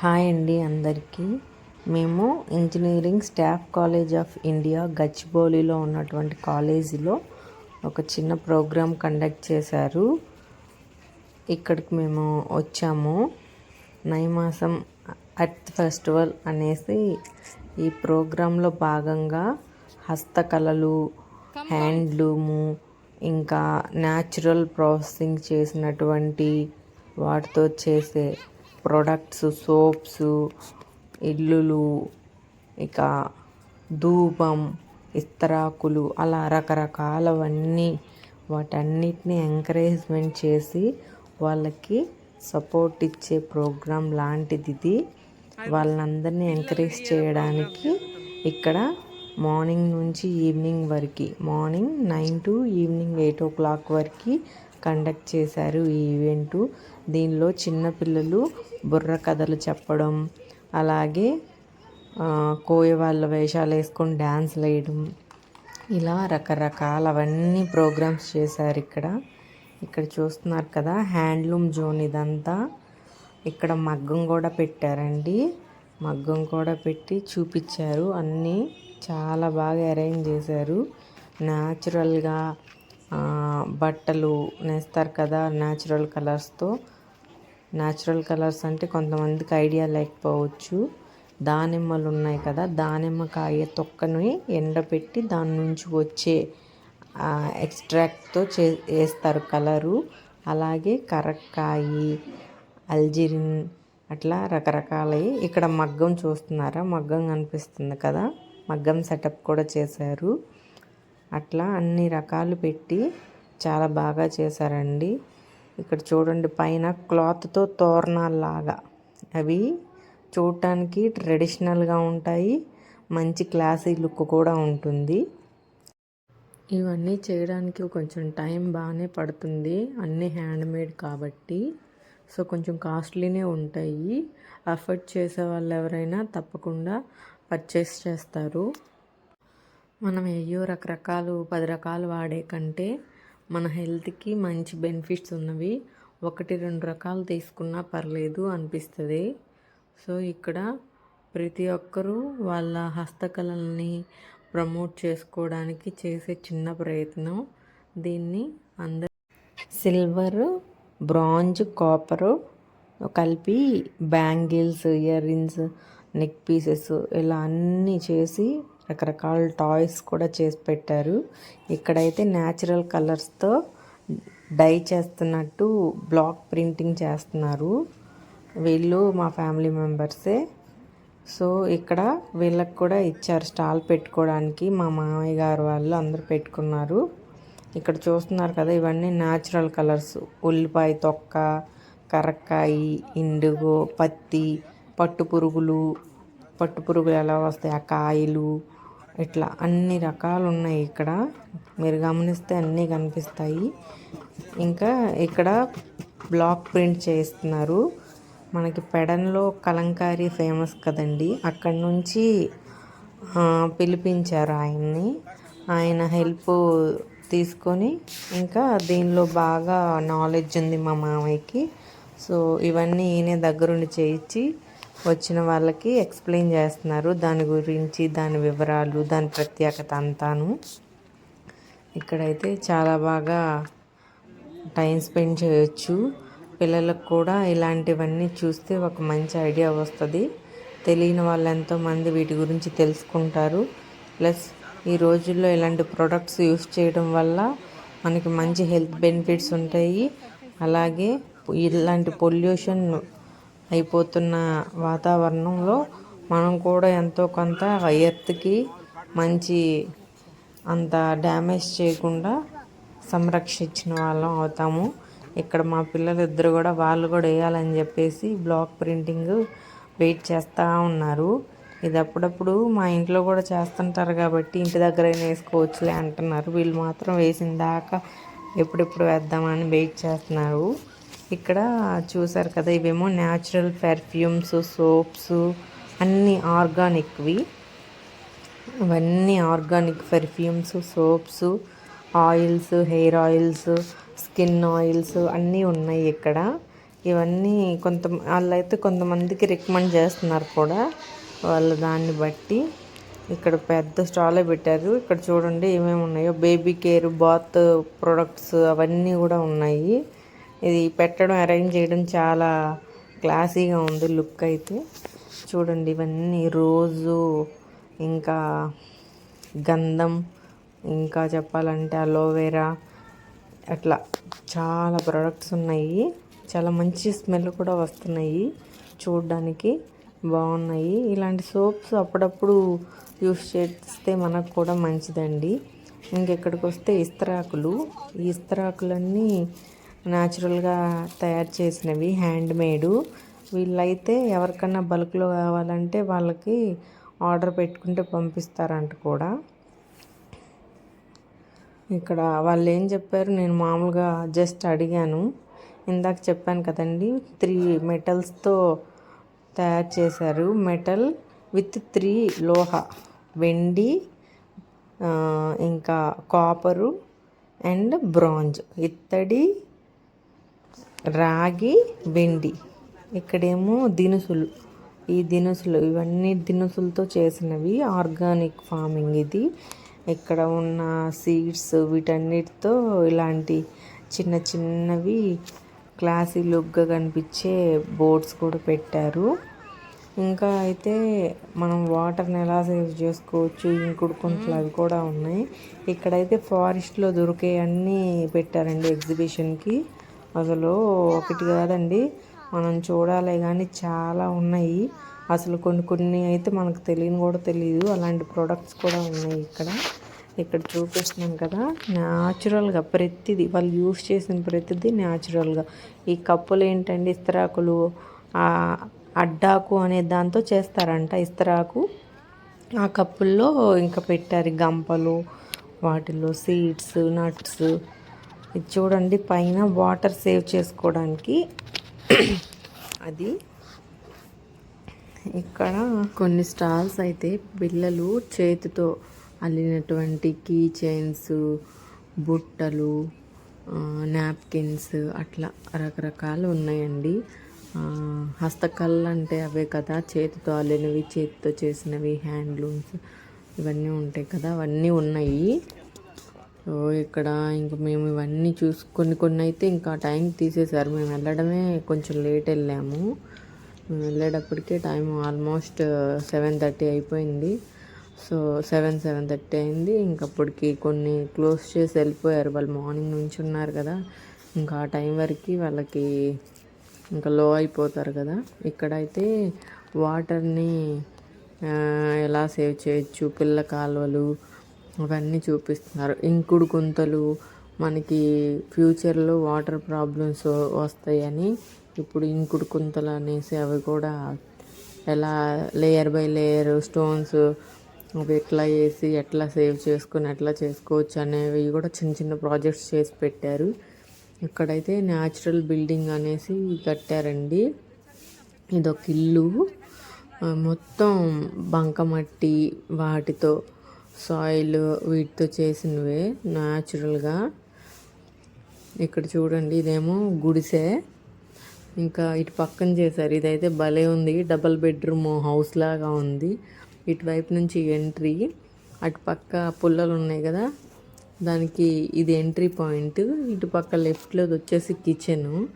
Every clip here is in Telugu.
హాయ్ అండి అందరికీ. మేము engineering staff college of India గచ్చిబౌలిలో ఉన్నటువంటి కాలేజీలో ఒక చిన్న ప్రోగ్రాం కండక్ట్ చేశారు. ఇక్కడికి మేము వచ్చాము. నైమాసం అర్త్ ఫెస్టివల్ అనేసి ఈ ప్రోగ్రాంలో భాగంగా హస్తకళలు హ్యాండ్లూము ఇంకా న్యాచురల్ ప్రాసెసింగ్ చేసినటువంటి వాటితో చేసే ప్రొడక్ట్స్ సోప్స్ ఇల్లులు ఇక ధూపం ఇస్తరాకులు అలా రకరకాలవన్నీ వాటన్నిటిని ఎంకరేజ్మెంట్ చేసి వాళ్ళకి సపోర్ట్ ఇచ్చే ప్రోగ్రాం లాంటిది ఇది. వాళ్ళందరినీ ఎంకరేజ్ చేయడానికి ఇక్కడ మార్నింగ్ నుంచి ఈవినింగ్ వరకు morning nine to evening eight o'clock వరకు కండక్ట్ చేశారు ఈ ఈవెంటు. దీనిలో చిన్నపిల్లలు బుర్ర కథలు చెప్పడం అలాగే కోయ వాళ్ళ వేషాలు వేసుకొని డ్యాన్స్లు వేయడం. ఇలా రకరకాలవన్నీ ప్రోగ్రామ్స్ చేశారు ఇక్కడ. ఇక్కడ చూస్తున్నారు కదా హ్యాండ్లూమ్ జోన్ ఇదంతా. ఇక్కడ మగ్గం కూడా పెట్టారండి. మగ్గం కూడా పెట్టి చూపించారు. అన్నీ చాలా బాగా అరేంజ్ చేశారు. న్యాచురల్గా బట్టలు నేస్తారు కదా న్యాచురల్ కలర్స్తో న్యాచురల్ కలర్స్ అంటే కొంతమందికి ఐడియా లేకపోవచ్చు. దానిమ్మలు ఉన్నాయి కదా దానిమ్మకాయ తొక్కని ఎండపెట్టి దాని నుంచి వచ్చే ఎక్స్ట్రాక్ట్తో చే వేస్తారు కలరు అలాగే కరక్కాయి అల్జిరిన్ అట్లా రకరకాలవి ఇక్కడ మగ్గం చూస్తున్నారా? మగ్గం కనిపిస్తుంది కదా. మగ్గం సెటప్ కూడా చేశారు. అట్లా అన్ని రకాలు పెట్టి చాలా బాగా చేశారండి. ఇక్కడ చూడండి పైన క్లాత్తో తోరణాల్లాగా. అవి చూడటానికి ట్రెడిషనల్గా ఉంటాయి. మంచి క్లాసీ లుక్ కూడా ఉంటుంది. ఇవన్నీ చేయడానికి కొంచెం టైం బాగానే పడుతుంది. అన్నీ హ్యాండ్మేడ్ కాబట్టి. సో కొంచెం కాస్ట్లీనే ఉంటాయి. అఫర్ట్ చేసే వాళ్ళు ఎవరైనా తప్పకుండా పర్చేస్ చేస్తారు. మనం అయ్యో రకరకాలు పది రకాలు వాడే కంటే మన హెల్త్కి మంచి బెనిఫిట్స్ ఉన్నవి ఒకటి రెండు రకాలు తీసుకున్నా పర్లేదు అనిపిస్తుంది. సో ఇక్కడ ప్రతి ఒక్కరూ వాళ్ళ హస్తకళల్ని ప్రమోట్ చేసుకోవడానికి చేసే చిన్న ప్రయత్నం దీన్ని అందరు సిల్వర్ బ్రాంజ్ కాపరు కలిపి bangles ear rings neck pieces ఇలా అన్నీ చేసి రకరకాల టాయ్స్ కూడా చేసి పెట్టారు. ఇక్కడైతే న్యాచురల్ కలర్స్తో డై చేస్తున్నట్టు బ్లాక్ ప్రింటింగ్ చేస్తున్నారు. వీళ్ళు మా ఫ్యామిలీ మెంబర్సే. సో ఇక్కడ వీళ్ళకి కూడా ఇచ్చారు స్టాల్ పెట్టుకోవడానికి. మా మామయ్య గారు వాళ్ళు అందరు పెట్టుకున్నారు. ఇక్కడ చూస్తున్నారు కదా ఇవన్నీ న్యాచురల్ కలర్స్. ఉల్లిపాయ తొక్క కరక్కాయి ఇండుగో పత్తి పట్టు పురుగులు. పట్టు పురుగులు ఎలా వస్తాయి? ఆ కాయలు ఇట్లా అన్ని రకాలు ఉన్నాయి ఇక్కడ. మీరు గమనిస్తే అన్నీ కనిపిస్తాయి. ఇంకా ఇక్కడ బ్లాక్ ప్రింట్ చేస్తున్నారు. మనకి పెడన్లో కలంకారీ ఫేమస్ కదండి. అక్కడి నుంచి పిలిపించారు ఆయన్ని. ఆయన హెల్ప్ తీసుకొని ఇంకా దీనిలో బాగా నాలెడ్జ్ ఉంది మా మామయ్యకి. సో ఇవన్నీ ఈయనే దగ్గరుండి చేయించి వచ్చిన వాళ్ళకి ఎక్స్ప్లెయిన్ చేస్తున్నారు. దాని గురించి దాని వివరాలు దాని ప్రత్యేకత అంతాను. ఇక్కడైతే చాలా బాగా టైం స్పెండ్ చేయొచ్చు. పిల్లలకు కూడా ఇలాంటివన్నీ చూస్తే ఒక మంచి ఐడియా వస్తుంది. తెలియని వాళ్ళు ఎంతోమంది వీటి గురించి తెలుసుకుంటారు. ప్లస్ ఈ రోజుల్లో ఇలాంటి ప్రొడక్ట్స్ యూస్ చేయడం వల్ల మనకి మంచి హెల్త్ బెనిఫిట్స్ ఉంటాయి. అలాగే ఇలాంటి పొల్యూషన్ అయిపోతున్న వాతావరణంలో మనం కూడా ఎంతో కొంత ఎర్త్కి మంచి అంత డ్యామేజ్ చేయకుండా సంరక్షించిన వాళ్ళం అవుతాము. ఇక్కడ మా పిల్లలు ఇద్దరు కూడా వాళ్ళు కూడా వేయాలని చెప్పేసి బ్లాక్ ప్రింటింగ్ వెయిట్ చేస్తూ ఉన్నారు. ఇది అప్పుడప్పుడు మా ఇంట్లో కూడా చేస్తుంటారు కాబట్టి ఇంటి దగ్గర వేసుకోవచ్చులే అంటున్నారు. వీళ్ళు మాత్రం వేసిన దాకా ఎప్పుడెప్పుడు వేద్దామని వెయిట్ చేస్తున్నారు. ఇక్కడ చూసారు కదా ఇవేమో న్యాచురల్ పెర్ఫ్యూమ్స్ సోప్స్ అన్నీ ఆర్గానిక్వి అవన్నీ organic perfumes soaps oils hair oils skin oils అన్నీ ఉన్నాయి ఇక్కడ. ఇవన్నీ కొంత వాళ్ళైతే కొంతమందికి రికమెండ్ చేస్తున్నారు కూడా వాళ్ళ దాన్ని బట్టి. ఇక్కడ పెద్ద స్టాలే పెట్టారు. ఇక్కడ చూడండి ఏమేమి ఉన్నాయో. బేబీ కేర్ బాత్ ప్రొడక్ట్స్ అవన్నీ కూడా ఉన్నాయి. ఇది పెట్టడం అరేంజ్ చేయడం చాలా క్లాసీగా ఉంది లుక్ అయితే. చూడండి ఇవన్నీ రోజు ఇంకా గంధం ఇంకా చెప్పాలంటే అలోవెరా అట్లా చాలా ప్రొడక్ట్స్ ఉన్నాయి. చాలా మంచి స్మెల్ కూడా వస్తున్నాయి చూడడానికి. బాగున్నాయి. ఇలాంటి సోప్స్ అప్పుడప్పుడు యూస్ చేస్తే మనకు కూడా మంచిదండి. ఇంకెక్కడికి వస్తే ఇస్తరాకులు. ఈ ఇస్తరాకులన్నీ న్యాచురల్గా తయారు చేసినవి హ్యాండ్ మేడు వీళ్ళైతే ఎవరికన్నా బల్క్లో కావాలంటే వాళ్ళకి ఆర్డర్ పెట్టుకుంటే పంపిస్తారంట కూడా. ఇక్కడ వాళ్ళు ఏం చెప్పారు? నేను మామూలుగా జస్ట్ అడిగాను. ఇందాక చెప్పాను కదండి త్రీ మెటల్స్తో తయారు చేశారు. మెటల్ విత్ త్రీ లోహ వెండి ఇంకా కాపరు అండ్ బ్రాంజ్. ఇత్తడి రాగి వెండి. ఇక్కడేమో దినుసులు. ఈ దినుసులు ఇవన్నీ దినుసులతో చేసినవి. ఆర్గానిక్ ఫార్మింగ్ ఇది. ఇక్కడ ఉన్న సీడ్స్ వీటన్నిటితో ఇలాంటి చిన్న చిన్నవి క్లాసీ లుక్గా కనిపించే బోర్డ్స్ కూడా పెట్టారు. ఇంకా అయితే మనం వాటర్ని ఎలా సేవ్ చేసుకోవచ్చు ఇంకుడు కుంటలు అవి కూడా ఉన్నాయి. ఇక్కడైతే ఫారెస్ట్లో దొరికే అన్నీ పెట్టారండి ఎగ్జిబిషన్కి. అసలు ఒకటి కాదండి. మనం చూడాలి కానీ చాలా ఉన్నాయి. అసలు కొన్ని కొన్ని అయితే మనకు తెలియని కూడా తెలియదు అలాంటి ప్రొడక్ట్స్ కూడా ఉన్నాయి ఇక్కడ. ఇక్కడ చూపిస్తున్నాం కదా. న్యాచురల్గా ప్రతిదీ వాళ్ళు యూస్ చేసిన ప్రతిదీ న్యాచురల్గా ఈ కప్పులు ఏంటండి? ఇస్తరాకులు అడ్డాకు అనే దాంతో చేస్తారంట ఇస్తరాకు. ఆ కప్పుల్లో ఇంకా పెట్టారు గంపలు వాటిల్లో సీడ్స్ నట్స్ ఇది చూడండి పైన వాటర్ సేవ్ చేసుకోవడానికి. అది ఇక్కడ కొన్ని స్టాల్స్ అయితే పిల్లలు చేతితో అల్లినటువంటి కీ చైన్స్ బుట్టలు నాప్కిన్స్ అట్లా రకరకాలు ఉన్నాయండి. హస్తకళలు అంటే అవే కదా చేతితో అల్లినవి చేతితో చేసినవి హ్యాండ్లూమ్స్ ఇవన్నీ ఉంటాయి కదా అవన్నీ ఉన్నాయి. సో ఇక్కడ ఇంక మేము ఇవన్నీ చూసి కొన్ని కొన్ని అయితే ఇంకా టైం తీసేశారు మేము వెళ్ళడమే కొంచెం లేట్ వెళ్ళాము. మేము వెళ్ళేటప్పటికే టైం ఆల్మోస్ట్ సెవెన్ థర్టీ అయిపోయింది. సో సెవెన్ సెవెన్ థర్టీ అయింది. ఇంకప్పటికి కొన్ని క్లోజ్ చేసి వెళ్ళిపోయారు. వాళ్ళు మార్నింగ్ నుంచి ఉన్నారు కదా. ఇంకా ఆ టైం వరకు వాళ్ళకి ఇంకా లో అయిపోతారు కదా. ఇక్కడైతే వాటర్ని ఎలా సేవ్ చేయొచ్చు? పిల్ల కాలువలు అవన్నీ చూపిస్తున్నారు. ఇంకుడు గుంతలు మనకి ఫ్యూచర్లో వాటర్ ప్రాబ్లమ్స్ వస్తాయని ఇప్పుడు ఇంకుడు కుంతలు అనేసి అవి కూడా ఎలా లేయర్ బై లేయర్ స్టోన్స్ అవి ఎట్లా వేసి ఎట్లా సేవ్ చేసుకొని ఎట్లా చేసుకోవచ్చు అనేవి కూడా చిన్న చిన్న ప్రాజెక్ట్స్ చేసి పెట్టారు. ఇక్కడైతే న్యాచురల్ బిల్డింగ్ అనేసి కట్టారండి. ఇదొక ఇల్లు. మొత్తం బంకమట్టి వాటితో సాయిల్ వీటితో చేసినవే న్యాచురల్గా. ఇక్కడ చూడండి ఇదేమో గుడిసె. ఇంకా ఇటు పక్కన చేశారు. ఇదైతే భలే ఉంది. డబల్ బెడ్రూమ్ హౌస్ లాగా ఉంది. ఇటువైపు నుంచి ఎంట్రీ. అటు పక్క పుల్లలు ఉన్నాయి కదా. దానికి ఇది ఎంట్రీ పాయింట్. ఇటు పక్క లెఫ్ట్లో వచ్చేసి కిచెన్.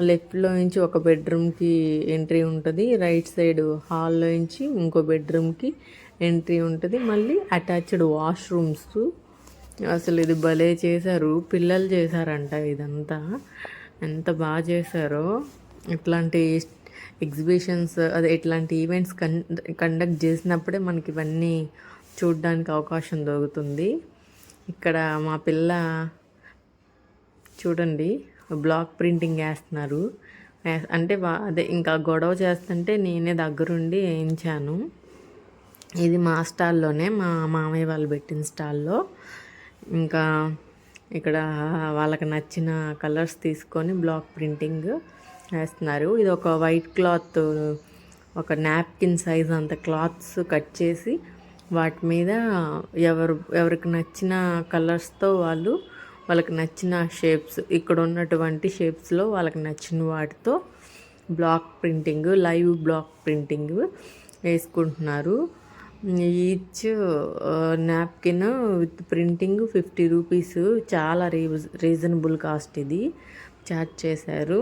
లెఫ్ట్లో నుంచి ఒక బెడ్రూమ్కి ఎంట్రీ ఉంటుంది. రైట్ సైడ్ హాల్లో నుంచి ఇంకో బెడ్రూమ్కి ఎంట్రీ ఉంటుంది. మళ్ళీ అటాచ్డ్ వాష్రూమ్స్. అసలు ఇది భలే చేశారు. పిల్లలు చేశారంట ఇదంతా. ఎంత బాగా చేశారో. ఇట్లాంటి ఎగ్జిబిషన్స్ అదే ఇట్లాంటి ఈవెంట్స్ కన్ కండక్ట్ చేసినప్పుడే మనకి ఇవన్నీ చూడడానికి అవకాశం దొరుకుతుంది. ఇక్కడ మా పిల్ల చూడండి బ్లాక్ ప్రింటింగ్ వేస్తున్నారు. అంటే అదే ఇంకా గొడవ చేస్తుంటే నేనే దగ్గరుండి వేయించాను. ఇది మా స్టాల్లోనే మా మామయ్య వాళ్ళు పెట్టిన స్టాల్లో. ఇంకా ఇక్కడ వాళ్ళకి నచ్చిన కలర్స్ తీసుకొని బ్లాక్ ప్రింటింగ్ వేస్తున్నారు. ఇది ఒక వైట్ క్లాత్ ఒక నాప్కిన్ సైజ్ అంత క్లాత్స్ కట్ చేసి వాటి మీద ఎవరు ఎవరికి నచ్చిన కలర్స్తో వాళ్ళు వాళ్ళకి నచ్చిన షేప్స్ ఇక్కడ ఉన్నటువంటి షేప్స్లో వాళ్ళకి నచ్చిన వాటితో block printing live block printing వేసుకుంటున్నారు. Each napkin with printing fifty rupees చాలా రీ రీజనబుల్ కాస్ట్ ఇది. చార్జ్ చేశారు.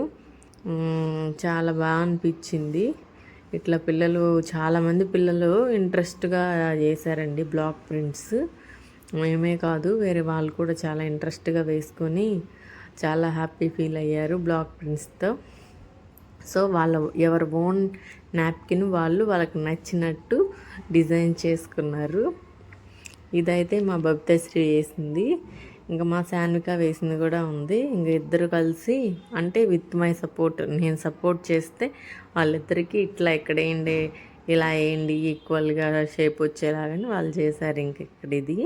చాలా బాగా అనిపించింది. ఇట్లా పిల్లలు చాలామంది పిల్లలు ఇంట్రెస్ట్గా చేశారండి బ్లాక్ ప్రింట్స్ మేమే కాదు వేరే వాళ్ళు కూడా చాలా ఇంట్రెస్ట్గా వేసుకొని చాలా హ్యాపీ ఫీల్ అయ్యారు బ్లాక్ ప్రింట్స్తో సో వాళ్ళ ఎవరి ఓన్ నాప్కిన్ వాళ్ళు వాళ్ళకి నచ్చినట్టు డిజైన్ చేసుకున్నారు. ఇదైతే మా బబితశ్రీ వేసింది. ఇంకా మా శాన్విక వేసింది కూడా ఉంది. ఇంకా ఇద్దరు కలిసి అంటే విత్ మై సపోర్ట్ నేను సపోర్ట్ చేస్తే వాళ్ళిద్దరికీ ఇట్లా ఇక్కడ వేయండి ఇలా వేయండి ఈక్వల్గా షేప్ వచ్చేలాగని వాళ్ళు చేశారు ఇంక ఇక్కడ ఇది.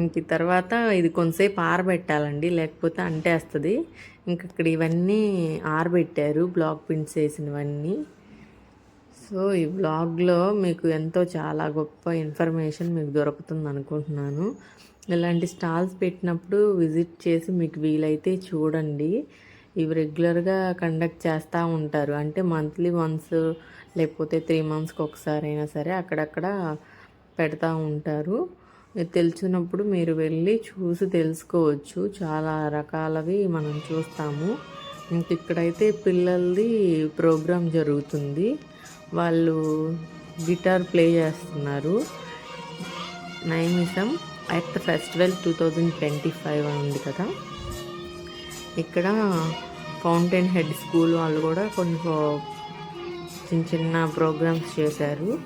ఇంక తర్వాత ఇది కొంతసేపు ఆరబెట్టాలండి లేకపోతే అంటేస్తుంది. ఇంక ఇక్కడ ఇవన్నీ ఆరబెట్టారు బ్లాక్ పిన్స్ వేసినవన్నీ. సో ఈ బ్లాగ్లో మీకు ఎంతో చాలా గొప్ప ఇన్ఫర్మేషన్ మీకు దొరుకుతుంది అనుకుంటున్నాను ఇలాంటి స్టాల్స్ పెట్టినప్పుడు విజిట్ చేసి మీకు వీలైతే చూడండి. ఇవి రెగ్యులర్గా కండక్ట్ చేస్తూ ఉంటారు. అంటే మంత్లీ వన్స్ లేకపోతే త్రీ మంత్స్కి ఒకసారి అయినా సరే అక్కడక్కడ పెడతా ఉంటారు. తెలిసినప్పుడు మీరు వెళ్ళి చూసి తెలుసుకోవచ్చు. చాలా రకాలవి మనం చూస్తాము. ఇంక ఇక్కడైతే పిల్లలది ప్రోగ్రాం జరుగుతుంది. వాళ్ళు గిటార్ ప్లే చేస్తున్నారు. Naimisam at festival two thousand twenty five ఉంది కదా. ఇక్కడ ఫౌంటైన్ హెడ్ స్కూల్ వాళ్ళు కూడా కొన్ని చిన్న చిన్న ప్రోగ్రామ్స్ చేశారు.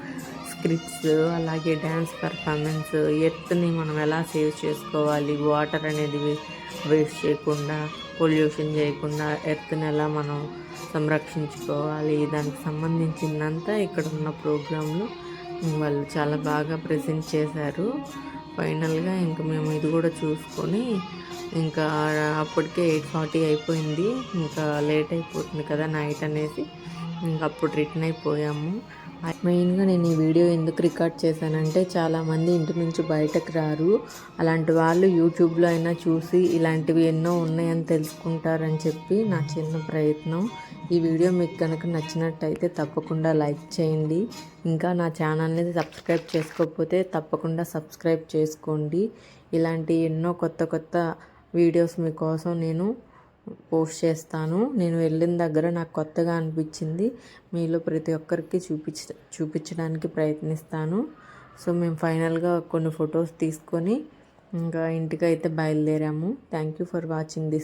స్క్రిప్ట్స్ అలాగే డ్యాన్స్ పర్ఫార్మెన్స్ ఎర్త్ని మనం ఎలా సేవ్ చేసుకోవాలి వాటర్ అనేది వేస్ట్ చేయకుండా పొల్యూషన్ చేయకుండా ఎర్త్ని ఎలా మనం సంరక్షించుకోవాలి దానికి సంబంధించిందంతా ఇక్కడ ఉన్న ప్రోగ్రాంలు వాళ్ళు చాలా బాగా ప్రజెంట్ చేశారు. ఫైనల్గా ఇంకా మేము ఇది కూడా చూసుకొని ఇంకా అప్పటికే ఎయిట్ ఫార్టీ అయిపోయింది. ఇంకా లేట్ అయిపోతుంది కదా నైట్ అనేసి. ఇంకా అప్పుడు రిటర్న్ అయిపోయాము. మెయిన్గా నేను ఈ వీడియో ఎందుకు రికార్డ్ చేశానంటే చాలామంది ఇంటి నుంచి బయటకు రారు. అలాంటి వాళ్ళు యూట్యూబ్లో అయినా చూసి ఇలాంటివి ఎన్నో ఉన్నాయని తెలుసుకుంటారని చెప్పి నా చిన్న ప్రయత్నం. ఈ వీడియో మీకు కనుక నచ్చినట్టయితే తప్పకుండా లైక్ చేయండి. ఇంకా నా ఛానల్ని సబ్స్క్రైబ్ చేసుకోకపోతే తప్పకుండా సబ్స్క్రైబ్ చేసుకోండి. ఇలాంటి ఎన్నో కొత్త కొత్త వీడియోస్ మీకోసం నేను పోస్ట్ చేస్తాను. నేను వెళ్ళిన దగ్గర నాకు కొత్తగా అనిపించింది. మీలో ప్రతి ఒక్కరికి చూపించ చూపించడానికి ప్రయత్నిస్తాను. సో మేము ఫైనల్గా కొన్ని ఫొటోస్ తీసుకొని ఇంకా ఇంటికి అయితే బయలుదేరాము. Thank you for watching this